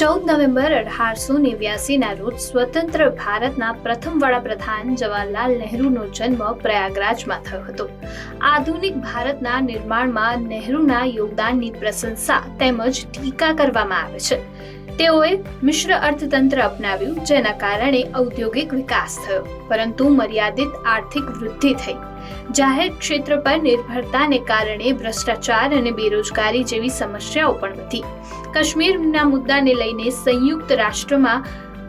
ચૌદ નવેમ્બર અઢારસો નેવ્યાસીના રોજ સ્વતંત્ર ભારતના પ્રથમ વડાપ્રધાન જવાહરલાલ નહેરુનો જન્મ પ્રયાગરાજમાં થયો હતો. આધુનિક ભારતના નિર્માણમાં નહેરુના યોગદાનની પ્રશંસા તેમજ ટીકા કરવામાં આવે છે. તેઓએ મિશ્ર અર્થતંત્ર અપનાવ્યું, જેના કારણે ઔદ્યોગિક વિકાસ થયો. પરંતુ મર્યાદિત આર્થિક વૃદ્ધિ થઈ. જાહેર ક્ષેત્ર પર નિર્ભરતાને કારણે ભ્રષ્ટાચાર અને બેરોજગારી જેવી સમસ્યાઓ પણ વધી. કાશ્મીરના મુદ્દાને લઈને સંયુક્ત રાષ્ટ્રમાં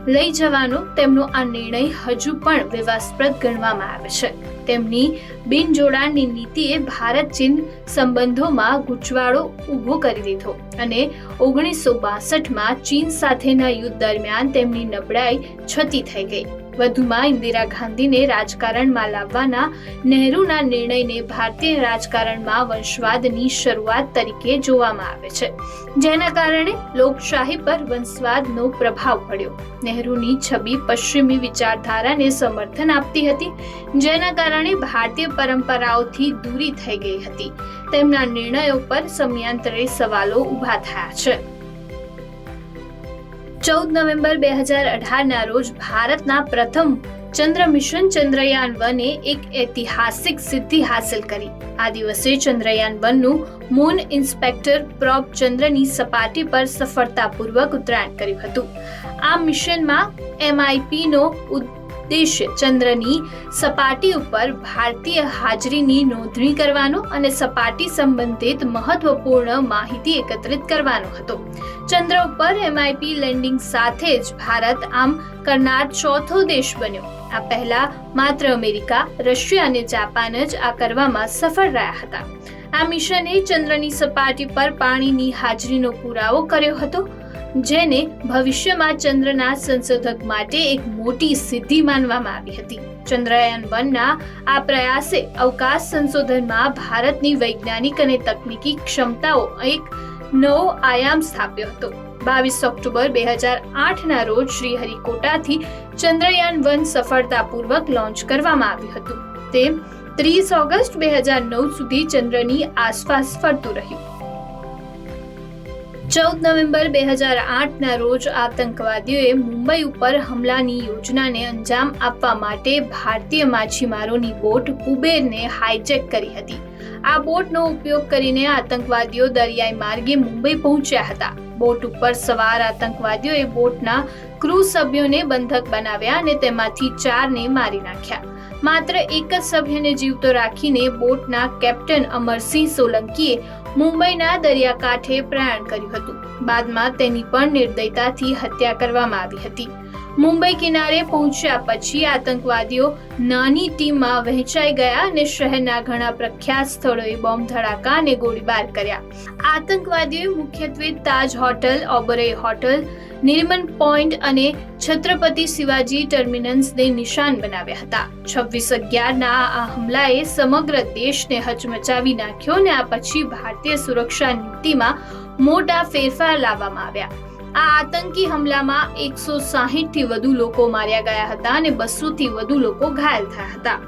લઈ જવાનો તેમનો આ નિર્ણય હજુ પણ વિવાદસ્પદ ગણવામાં આવે છે. તેમની બિનજોડાણની નીતિએ ભારત ચીન સંબંધોમાં ગૂંચવાડો ઊભો કરી દીધો અને ઓગણીસો બાસઠમાં ચીન સાથેના યુદ્ધ દરમિયાન તેમની નબળાઈ છતી થઈ ગઈ. વધુમાં ઇન્દિરા ગાંધીને રાજકારણમાં લાવવાના નહેરુના નિર્ણયને ભારતીય રાજકારણમાં વંશવાદની શરૂઆત તરીકે જોવામાં આવે છે. જેના કારણે લોકશાહી પર વંશવાદનો પ્રભાવ પડ્યો. નહેરુની છબી પશ્ચિમી વિચારધારાને સમર્થન આપતી હતી, જેના કારણે ભારતીય પરંપરાઓથી દૂરી થઈ ગઈ હતી. તેમના નિર્ણયો પર સમયાંતરે સવાલો ઊભા થયા છે. ચૌદ નવેમ્બર બે હજાર અઢારના રોજ ભારતના પ્રથમ ચંદ્ર મિશન ચંદ્રયાન વને એક ઐતિહાસિક સિદ્ધિ હાંસલ કરી. આ દિવસે ચંદ્રયાન વનનું મૂન ઇન્સ્પેક્ટર પ્રોબ ચંદ્રની સપાટી પર સફળતાપૂર્વક ઉતરાણ કર્યું હતું. આ મિશનમાં એમઆઈપીનો ઉદ્દેશ્ય ચંદ્રની સપાટી ઉપર ભારતીય હાજરીની નોંધણી કરવાનો અને સપાટી સંબંધિત મહત્વપૂર્ણ માહિતી એકત્રિત કરવાનો હતો. ચંદ્ર ઉપર એમઆઈપી લેન્ડિંગ સાથે જ ભારત આમ કરનાર ચોથો દેશ બન્યો. આ પહેલા માત્ર અમેરિકા, રશિયા અને જાપાન જ આ કરવામાં સફળ રહ્યા હતા. આ મિશને ચંદ્રની સપાટી પર પાણીની હાજરીનો પુરાવો કર્યો હતો. જેને ભવિષ્યમાં ચંદ્રના સંશોધક માટે એક મોટી સિદ્ધિ માનવામાં આવી હતી. ચંદ્રયાન વનના આ પ્રયાસે અવકાશ સંશોધનમાં ભારતની વૈજ્ઞાનિક અને તકનીકી ક્ષમતાઓ એક નવો આયામ સ્થાપ્યો હતો. બાવીસ ઓક્ટોબર બે હજાર આઠના રોજ શ્રીહરિકોટાથી ચંદ્રયાન વન સફળતાપૂર્વક લોન્ચ કરવામાં આવ્યું હતું. તે ત્રીસ ઓગસ્ટ બે હજાર નવ સુધી ચંદ્રની આસપાસ ફરતું રહ્યું. ચૌદ નવેમ્બર બે હજાર આઠના રોજ આતંકવાદીઓએ મુંબઈ ઉપર હમલાની યોજનાને અંજામ આપવા માટે ભારતીય માછીમારોની બોટ કુબેરને હાઇજેક કરી હતી. આ બોટનો ઉપયોગ કરીને આતંકવાદીઓ દરિયાઈ માર્ગે મુંબઈ પહોંચ્યા હતા. બોટ ઉપર સવાર આતંકવાદીઓએ બોટના ક્રૂ સભ્યોને બંધક બનાવ્યા અને તેમાંથી ચારને મારી નાખ્યા. માત્ર એક જ સભ્યને જીવતો રાખીને બોટના કેપ્ટન અમરસિંહ સોલંકીએ મુંબઈના દરિયાકાંઠે પ્રયાણ કર્યું હતું. બાદમાં તેની પણ નિર્દયતાથી હત્યા કરવામાં આવી હતી. મુંબઈ કિનારે પહોંચ્યા પછી આતંકવાદીઓ નાની ટીમમાં વહેંચાઈ ગયા અને શહેરના ઘણા પ્રખ્યાત સ્થળોએ બોમ્બ ધડાકા અને ગોળીબાર કર્યા. આતંકવાદીઓએ મુખ્યત્વે Taj Hotel Oberoi Hotel Nariman Point અને છત્રપતિ શિવાજી ટર્મિનસને નિશાન બનાવ્યા હતા. છવ્વીસ અગિયારના આ હમલાએ સમગ્ર દેશને હચમચાવી નાખ્યો અને આ પછી ભારતીય સુરક્ષા નીતિમાં મોટા ફેરફાર લાવવામાં આવ્યા. આ આતંકી હમલામાં એકસો થી વધુ લોકો માર્યા ગયા હતા અને બસો થી વધુ લોકો ઘાયલ થયા હતા.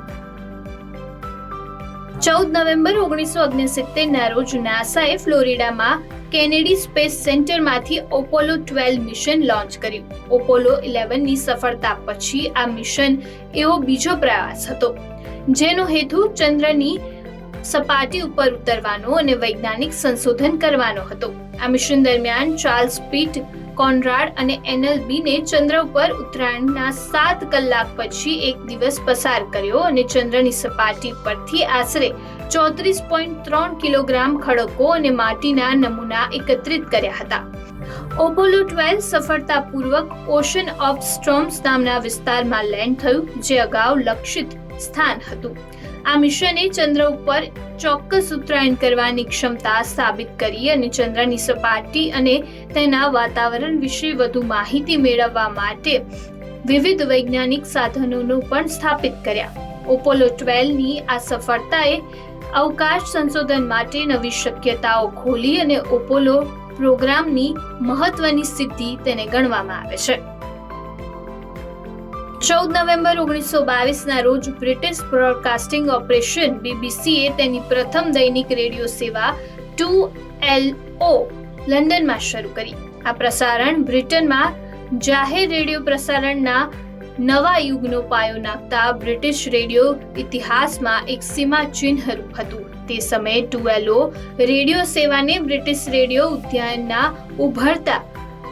ચૌદ નવેમ્બર ઓગણીસો ઓગણસિત્તેર ના રોજ નાસાએ ફ્લોરિડામાં કેનેડી સ્પેસ સેન્ટરમાંથી ઓપોલો ટ્વેલ્વ મિશન લોન્ચ કર્યું. ઓપોલો ઇલેવનની સફળતા પછી આ મિશન એવો બીજો પ્રયાસ હતો, જેનો હેતુ ચંદ્રની સપાટી ઉપર ઉતરવાનો અને વૈજ્ઞાનિક સંશોધન કરવાનો હતો. આ મિશન દરમિયાન ચાર્લ્સ પીટ કોનરાડ અને એનએલબીને ચંદ્ર ઉપર ઉત્તરાયણના સાત કલાક પછી એક દિવસ પસાર કર્યો અને ચંદ્રની સપાટી પરથી આશરે ચોત્રીસ પોઈન્ટ ત્રણ કિલોગ્રામ ખડકો અને માટીના નમૂના એકત્રિત કર્યા હતા. ઓપોલો ટ્વેલ્વ સફળતાપૂર્વક ઓશન ઓફ સ્ટ્રોમ્સ નામના વિસ્તારમાં લેન્ડ થયું, જે અગાઉ લક્ષિત સ્થાન હતું. આ મિશને ચંદ્ર ઉપર ચોક્કસ ઉત્તરાયણ કરવાની ક્ષમતા સાબિત કરી અને ચંદ્રની સપાટી અને તેના વાતાવરણ વિશે વધુ માહિતી મેળવવા માટે વિવિધ વૈજ્ઞાનિક સાધનોનો પણ સ્થાપિત કર્યા. ઓપોલો ટ્વેલ્વની આ સફળતાએ અવકાશ સંશોધન માટે નવી શક્યતાઓ ખોલી અને ઓપોલો પ્રોગ્રામની મહત્વની સિદ્ધિ તેને ગણવામાં આવે છે. ચૌદ નવેમ્બર ઓગણીસો બાવીસના રોજ બ્રિટિશ બ્રોડકાસ્ટિંગ ઓપરેશન બીબીસીએ તેની પ્રથમ દૈનિક રેડિયો સેવા ટુ એલ ઓ લંડનમાં શરૂ કરી. આ પ્રસારણ બ્રિટનમાં જાહેર રેડિયો પ્રસારણના નવા યુગનો પાયો નાખતા બ્રિટિશ રેડિયો ઇતિહાસમાં એક સીમા ચિહ્નરૂપ હતું. તે સમયે ટુએલઓ રેડિયો સેવાને બ્રિટિશ રેડિયો ઉદ્યાનના ઉભરતા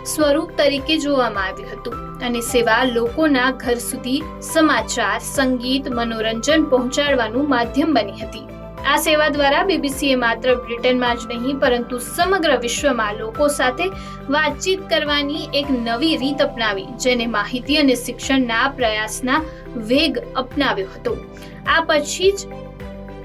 સ્વરૂપ તરીકે જોવામાં આવ્યું હતું અને સેવા લોકોના ઘર સુધી સમાચાર, સંગીત, મનોરંજન પહોંચાડવાનું માધ્યમ બની હતી. આ સેવા દ્વારા બીબીસીએ માત્ર બ્રિટનમાં જ નહીં, પરંતુ સમગ્ર વિશ્વમાં લોકો સાથે વાતચીત કરવાની એક નવી રીત અપનાવી, જેને માહિતી અને શિક્ષણના પ્રયાસના વેગ અપનાવ્યો હતો. આ પછી જ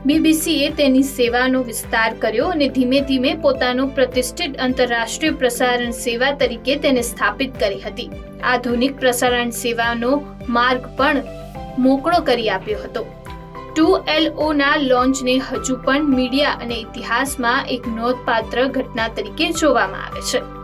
બીબીસીએ તેની સેવાનો વિસ્તાર કર્યો અને ધીમે ધીમે પોતાનો પ્રતિષ્ઠિત આંતરરાષ્ટ્રીય પ્રસારણ સેવા તરીકે તેને સ્થાપિત કરી હતી. આધુનિક પ્રસારણ સેવાનો માર્ગ પણ મોકળો કરી આપ્યો હતો. ટુ એલઓના લોન્ચને હજુ પણ મીડિયા અને ઇતિહાસમાં એક નોંધપાત્ર ઘટના તરીકે જોવામાં આવે છે.